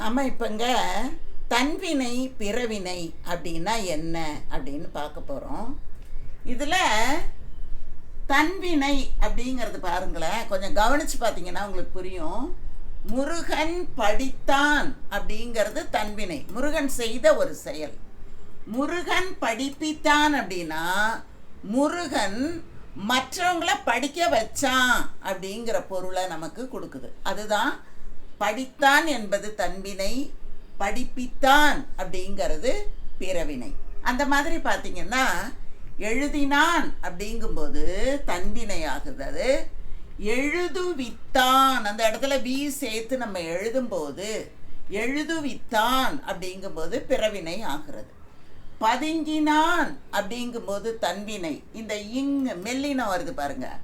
நாம் இப்போங்க தன்வினை பிறவினை அப்படின்னா என்ன அப்படின்னு பார்க்க போகிறோம் இதில் தன்வினை அப்படிங்கிறது பாருங்களேன் கொஞ்சம் கவனித்து பார்த்தீங்கன்னா உங்களுக்கு புரியும். முருகன் படித்தான் அப்படிங்கிறது தன்வினை. முருகன் செய்த ஒரு செயல். முருகன் படிப்பித்தான் அப்படின்னா முருகன் மற்றவங்கள படிக்க வச்சான் அப்படிங்கிற பொருளை நமக்கு கொடுக்குது. அதுதான் படித்தான் என்பது தன்வினை படிப்பித்தான் அப்படிங்கிறது பிறவினை. அந்த மாதிரி பார்த்தீங்கன்னா எழுதினான் அப்படிங்கும்போது தன்வினை ஆகுது எழுதுவித்தான். அந்த இடத்துல வி சேர்த்து நம்ம எழுதும்போது எழுதுவித்தான் அப்படிங்கும்போது பிறவினை ஆகிறது. பதுங்கினான் அப்படிங்கும்போது தன்வினை இந்த இங் மெல்லினம் வருது பாருங்கள்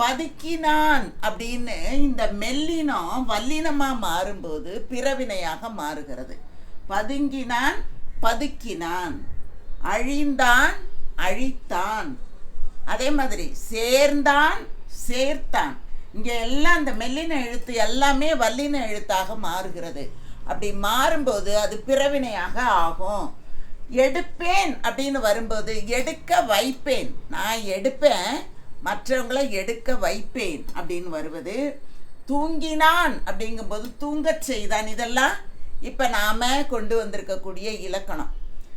பதுக்கினான் அப்படின்னு இந்த மெல்லினம் வல்லினமாக மாறும்போது பிறவினையாக மாறுகிறது. பதுங்கினான் பதுக்கினான். அழிந்தான் அழித்தான். அதே மாதிரி சேர்ந்தான் சேர்த்தான். இங்கே எல்லாம் அந்த மெல்லின எழுத்து எல்லாமே வல்லின எழுத்தாக மாறுகிறது. அப்படி மாறும்போது அது பிறவினையாக ஆகும். எடுப்பேன் அப்படின்னு வரும்போது எடுக்க வைப்பேன். நான் எடுப்பேன் மற்றவங்களை எடுக்க வைப்பேன் அப்படின்னு வருவது. தூங்கினான் அப்படிங்கும்போது தூங்கச் செய்தான். இதெல்லாம் இப்போ நாம் கொண்டு வந்திருக்கக்கூடிய இலக்கணம்.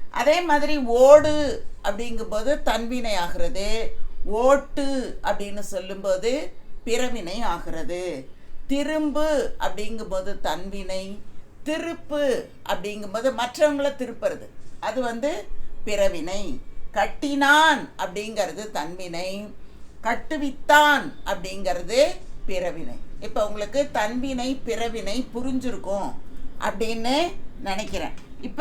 அதே மாதிரி ஓடு அப்படிங்கும்போது தன்வினை ஆகிறது. ஓட்டு அப்படின்னு சொல்லும்போது பிறவினை ஆகிறது. திரும்பு அப்படிங்கும்போது தன்வினை. திருப்பு அப்படிங்கும்போது மற்றவங்கள திருப்புறது. அது வந்து பிறவினை. கட்டினான் அப்படிங்கிறது தன்வினை. கட்டுவித்தான் அப்படிங்கிறது பிறவினை. இப்போ உங்களுக்கு தன்வினை பிறவினை புரிஞ்சிருக்கும் அப்படின்னு நினைக்கிறேன். இப்போ